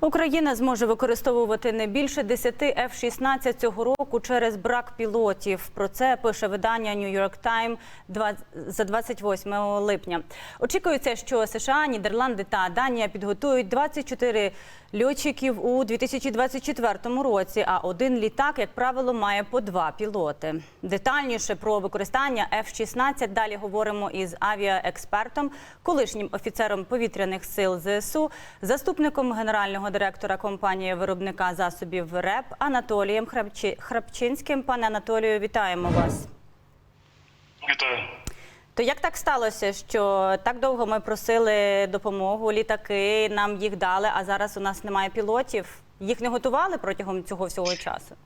Україна зможе використовувати не більше 10 F-16 цього року через брак пілотів. Про це пише видання New York Times два- за 28 липня. Очікується, що США, Нідерланди та Данія підготують 24 льотчиків у 2024 році. А один літак, як правило, має по два пілоти. Детальніше про використання F-16 далі говоримо із авіаекспертом, колишнім офіцером повітряних сил ЗСУ, заступником генерального директора компанії виробника засобів РЕП Анатолієм Храпчинським. Пане Анатолію, вітаємо вас. Вітаю. То як так сталося, що так довго ми просили допомогу, літаки нам їх дали, а зараз у нас немає пілотів? Їх не готували протягом цього всього часу?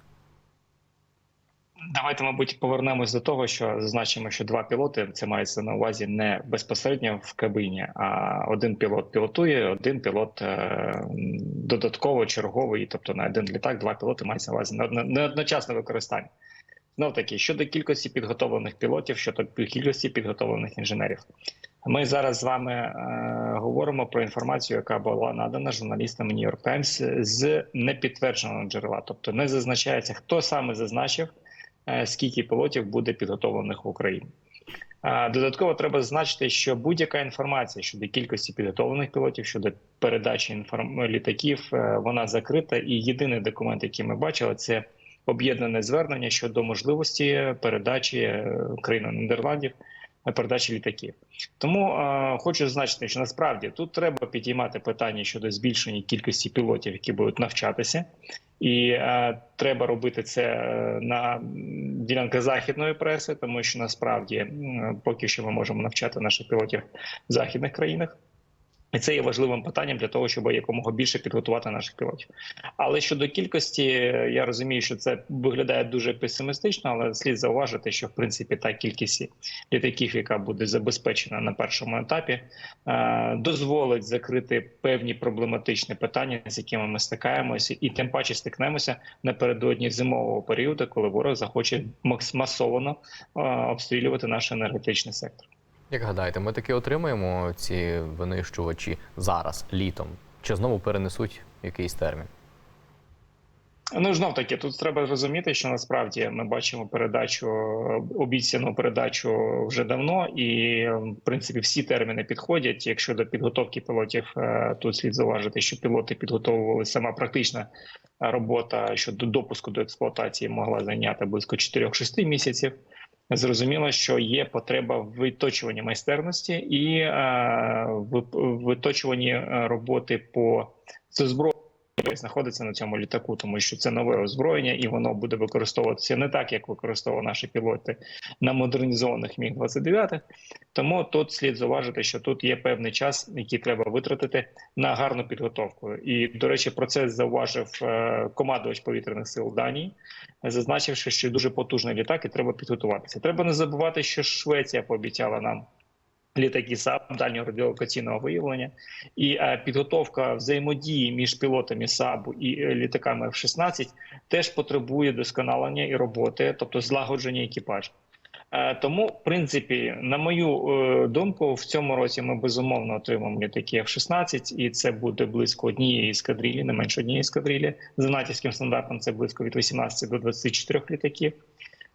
Давайте, мабуть, повернемось до того, що зазначимо, що два пілоти це мається на увазі не безпосередньо в кабині, а один пілот пілотує, один пілот е, додатково черговий, тобто на один літак, два пілоти мається на увазі на одночасне використання. Знов таки щодо кількості підготовлених пілотів, щодо кількості підготовлених інженерів. Ми зараз з вами е, говоримо про інформацію, яка була надана журналістами New York Times з непідтвердженого джерела, тобто не зазначається, хто саме зазначив, скільки пілотів буде підготовлених в Україні. Е, Додатково треба зазначити, що будь-яка інформація щодо кількості підготовлених пілотів, щодо передачі інформ... літаків, е, вона закрита. І єдиний документ, який ми бачили, це об'єднане звернення щодо можливості передачі е, країни Нідерландів е, передачі літаків. Тому е, хочу зазначити, що насправді тут треба підіймати питання щодо збільшення кількості пілотів, які будуть навчатися, і е, треба робити це е, на ділянках західної преси, тому що насправді е, поки що ми можемо навчати наших пілотів в західних країнах. І це є важливим питанням для того, щоб якомога більше підготувати наших пілотів. Але щодо кількості, я розумію, що це виглядає дуже песимістично, але слід зауважити, що в принципі та кількість літаків, яка буде забезпечена на першому етапі, е, дозволить закрити певні проблематичні питання, з якими ми стикаємося, і тим паче стикнемося напередодні зимового періоду, коли ворог захоче масово е, обстрілювати наш енергетичний сектор. Як гадаєте, ми таки отримаємо ці винищувачі зараз, літом? Чи знову перенесуть якийсь термін? Ну знов таки, тут треба розуміти, що насправді ми бачимо передачу обіцяну передачу вже давно, і в принципі всі терміни підходять. Якщо до підготовки пілотів, е, тут слід зауважити, що пілоти підготовували сама практична робота щодо допуску до експлуатації могла зайняти близько 4-6 місяців. Зрозуміло, що є потреба в виточуванні майстерності і е, в виточуванні е, роботи по яке знаходиться на цьому літаку, тому що це нове озброєння, і воно буде використовуватися не так, як використовували наші пілоти на модернізованих міг 29 Тому тут слід зауважити, що тут є певний час, який треба витратити на гарну підготовку. І до речі, про це зауважив е, командувач повітряних сил Данії, зазначивши, що дуже потужний літак і треба підготуватися. Треба не забувати, що Швеція пообіцяла нам. Літаки САП дальнього радіолокаційного виявлення і е, підготовка взаємодії між пілотами САБу і е, літаками F-16 теж потребує досконалення і роботи, тобто злагодження екіпажу. Е, Тому, в принципі, на мою думку, в цьому році ми безумовно отримаємо літаки F-16, і це буде близько однієї ескадрилі, не менше однієї ескадрилі. За натівським стандартом це близько від 18 до 24 літаків.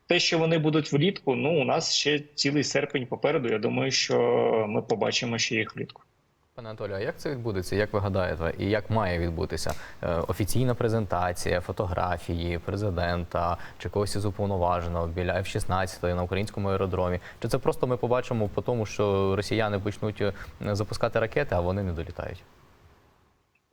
Те, що вони будуть влітку, ну у нас ще цілий серпень попереду. Я думаю, що ми побачимо ще їх влітку. Пане Анатолію, а як це відбудеться? Як ви гадаєте, і як має відбутися Е, офіційна презентація, фотографії президента чи когось із уповноваженого біля F-16 на українському аеродромі? Чи це просто ми побачимо по тому, що росіяни почнуть е, запускати ракети, а вони не долітають?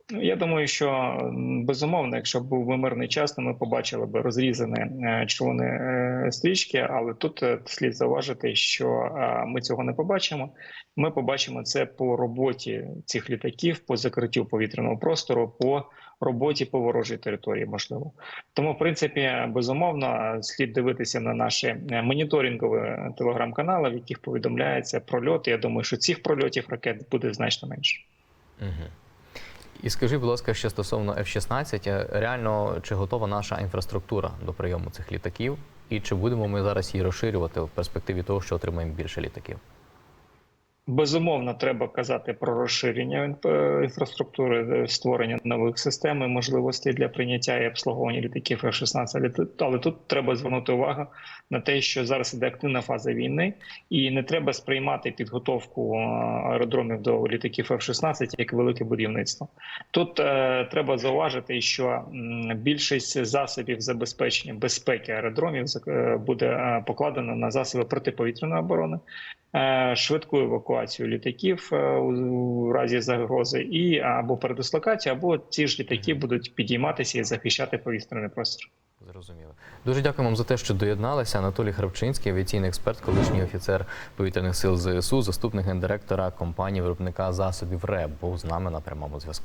Ну, Я думаю, що безумовно, якщо б був би мирний час, то ми побачили б розрізані е, е, стрічки, але тут е, слід зауважити, що ми цього не побачимо. Ми побачимо це по роботі цих літаків, по закриттю повітряного простору, по роботі по ворожій території, можливо. Тому, в принципі, безумовно, слід дивитися на наші моніторингові телеграм-канали, в яких повідомляється про льоти. Я думаю, що цих прольотів ракет буде значно менше. Угу. І скажи, будь ласка, ще стосовно F-16, е, реально чи готова наша інфраструктура до прийому цих літаків? І чи будемо ми зараз її розширювати в перспективі того, що отримаємо більше літаків? Безумовно, треба казати про розширення інфраструктури, е, створення нових систем і можливостей для прийняття і обслуговування літаків F-16. Але тут, треба звернути увагу на те, що зараз іде активна фаза війни, і не треба сприймати підготовку е, аеродромів до літаків F-16 як велике будівництво. Тут е, треба зауважити, що більшість засобів забезпечення безпеки аеродромів е, буде е, покладено на засоби протиповітряної оборони, е, швидку евакуацію літаків е, у, разі загрози, і або передислокацію, або ці ж літаки будуть підійматися і захищати повітряний простір. Зрозуміло. Дуже дякую вам за те, що доєдналися. Анатолій Хравчинський, авіаційний експерт, колишній офіцер повітряних сил ЗСУ, заступник гендиректора компанії виробника засобів РЕБ, був з нами на прямому зв'язку.